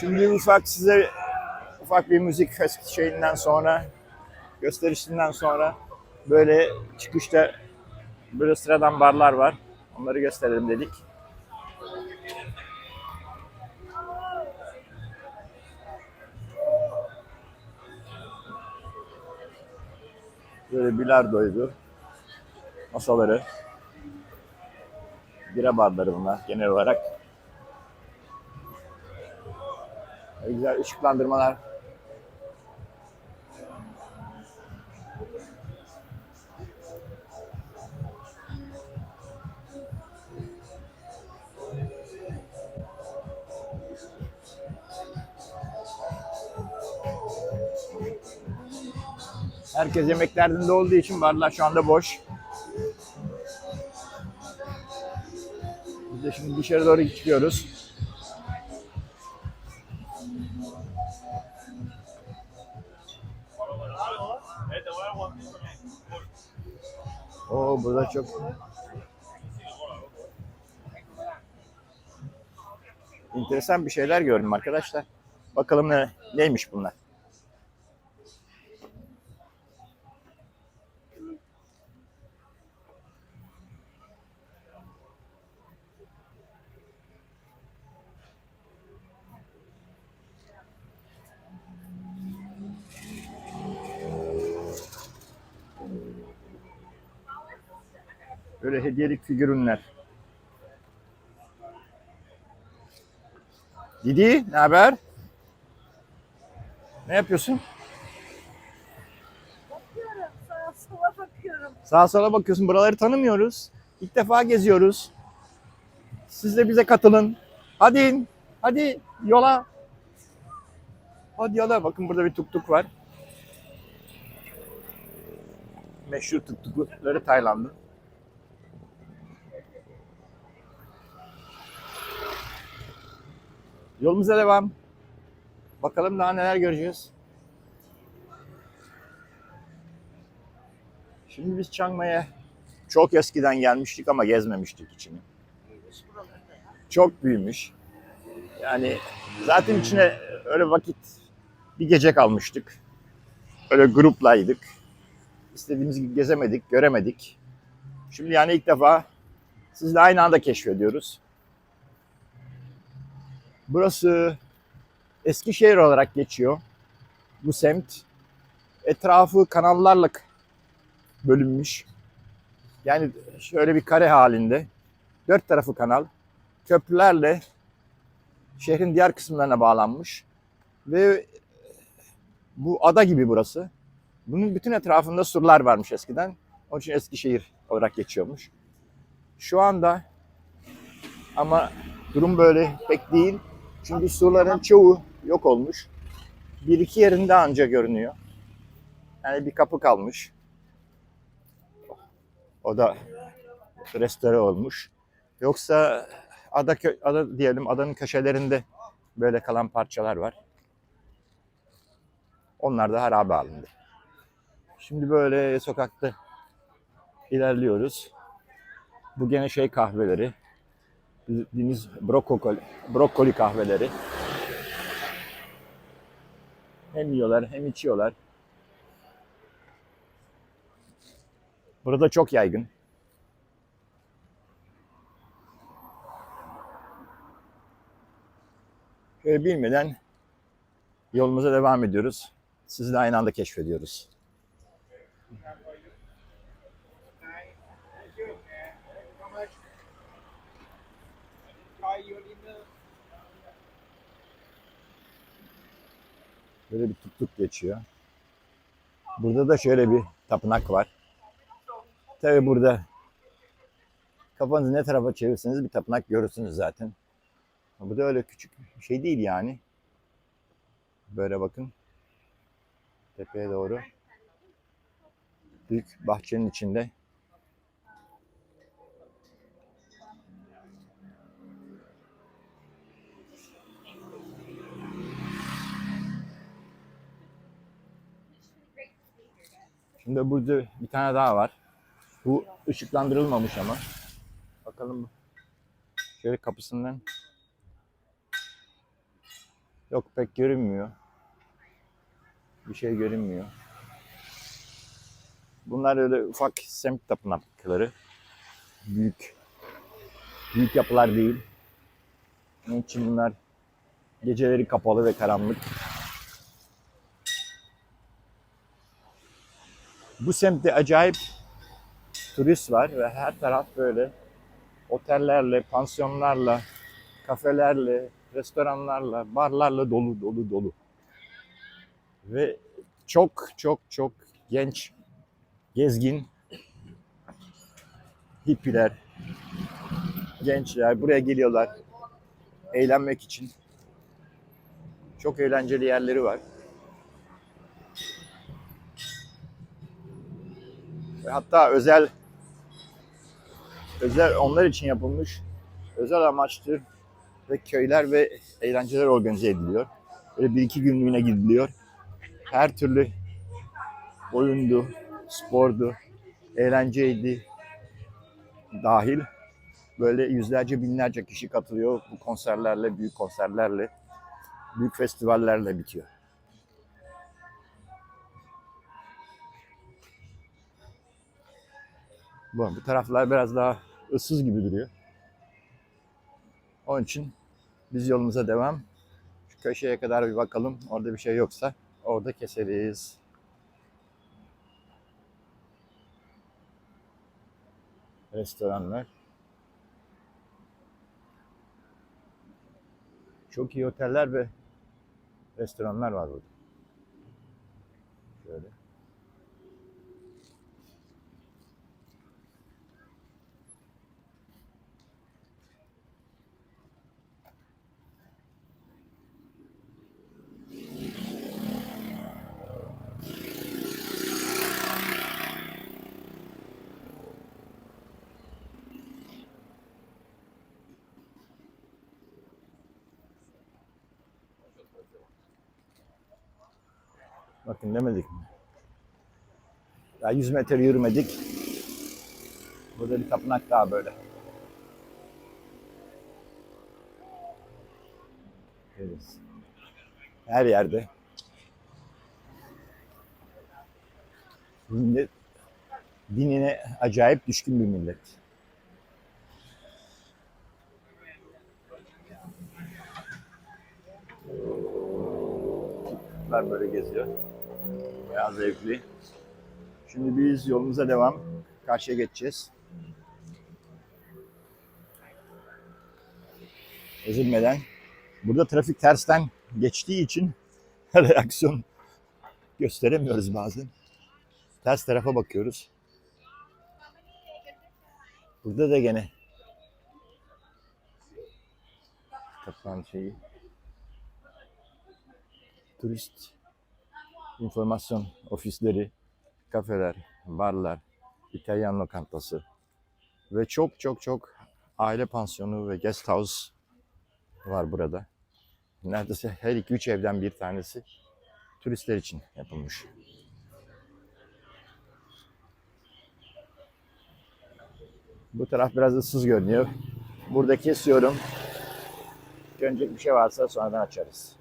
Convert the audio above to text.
Şimdi ufak size ufak bir müzik fest şeyinden sonra gösterisinden sonra böyle çıkışta böyle sıradan barlar var. Onları gösterelim dedik. Böyle bilardoydu. Masaları. Bira barları bunlar genel olarak. Güzel ışıklandırmalar. Herkes yemek derdinde olduğu için barlar şu anda boş. Biz de şimdi dışarı doğru çıkıyoruz. Oo burada çok enteresan bir şeyler gördüm arkadaşlar. Bakalım ne neymiş bunlar. Böyle hediyelik figürünler. Didi, ne haber? Ne yapıyorsun? Bakıyorum, sağa sola bakıyorum. Sağa sola bakıyorsun. Buraları tanımıyoruz. İlk defa geziyoruz. Siz de bize katılın. Hadi in. Hadi yola. Hadi yola. Bakın burada bir tuk tuk var. Meşhur tuk tukları Tayland'ın. Yolumuza devam. Bakalım daha neler göreceğiz. Şimdi biz Chiang Mai'ye çok eskiden gelmiştik ama gezmemiştik içini. Çok büyümüş. Yani zaten içine öyle vakit bir gece kalmıştık. Öyle gruplaydık. İstediğimiz gibi gezemedik, göremedik. Şimdi yani ilk defa sizle aynı anda keşfediyoruz. Burası Eskişehir olarak geçiyor. Bu semt. Etrafı kanallarla bölünmüş. Yani şöyle bir kare halinde. Dört tarafı kanal. Köprülerle şehrin diğer kısımlarına bağlanmış. Ve bu ada gibi burası. Bunun bütün etrafında surlar varmış eskiden. Onun için Eskişehir olarak geçiyormuş. Şu anda ama durum böyle pek değil. Çünkü surların çoğu yok olmuş. Bir iki yerinde anca görünüyor. Yani bir kapı kalmış. O da restore olmuş. Yoksa ada, ada diyelim adanın köşelerinde böyle kalan parçalar var. Onlar da harabe halinde. Şimdi böyle sokakta ilerliyoruz. Bu gene şey kahveleri. Bildiğiniz brokoli, brokoli kahveleri. Hem yiyorlar hem içiyorlar. Burada çok yaygın. Şöyle bilmeden yolumuza devam ediyoruz. Sizi de aynı anda keşfediyoruz. Böyle bir tuk tuk geçiyor. Burada da şöyle bir tapınak var. Tabi burada kafanızı ne tarafa çevirirseniz bir tapınak görürsünüz zaten. Bu da öyle küçük bir şey değil yani. Böyle bakın. Tepeye doğru. Büyük bahçenin içinde. Şimdi burada bir tane daha var. Bu ışıklandırılmamış ama. Bakalım. Şöyle kapısından Yok pek görünmüyor. Bir şey görünmüyor. Bunlar öyle ufak semt tapınakları. Büyük büyük yapılar değil. Onun için bunlar geceleri kapalı ve karanlık. Bu semtte acayip turist var ve her taraf böyle otellerle, pansiyonlarla, kafelerle, restoranlarla, barlarla dolu dolu dolu. Ve çok çok çok genç, gezgin hippiler, gençler buraya geliyorlar eğlenmek için. Çok eğlenceli yerleri var. Hatta özel özel onlar için yapılmış özel amaçlı ve köyler ve eğlenceler organize ediliyor. Böyle bir iki günlüğüne gidiliyor. Her türlü oyundu, spordu, eğlenceydi dahil. Böyle yüzlerce binlerce kişi katılıyor bu konserlerle, büyük konserlerle, büyük festivallerle bitiyor. Bu, bu taraflar biraz daha ıssız gibi duruyor. Onun için biz yolumuza devam. Şu köşeye kadar bir bakalım. Orada bir şey yoksa orada keseriz. Restoranlar. Çok iyi oteller ve restoranlar var burada. Şöyle. Bakın demedik mi? Daha 100 metre yürümedik. Burada bir tapınak daha böyle. Evet. Her yerde. Millet dinine acayip düşkün bir millet. Çocuklar böyle geziyor. Bayağı zevkli. Şimdi biz yolumuza devam. Karşıya geçeceğiz. Ezilmeden. Burada trafik tersten geçtiği için reaksiyon gösteremiyoruz bazen. Ters tarafa bakıyoruz. Burada da gene tapınan şeyi turist informasyon ofisleri, kafeler, barlar, İtalyan lokantası ve çok çok çok aile pansiyonu ve guest house var burada. Neredeyse her iki üç evden bir tanesi turistler için yapılmış. Bu taraf biraz ıssız görünüyor. Burada kesiyorum. Dönecek bir şey varsa sonradan açarız.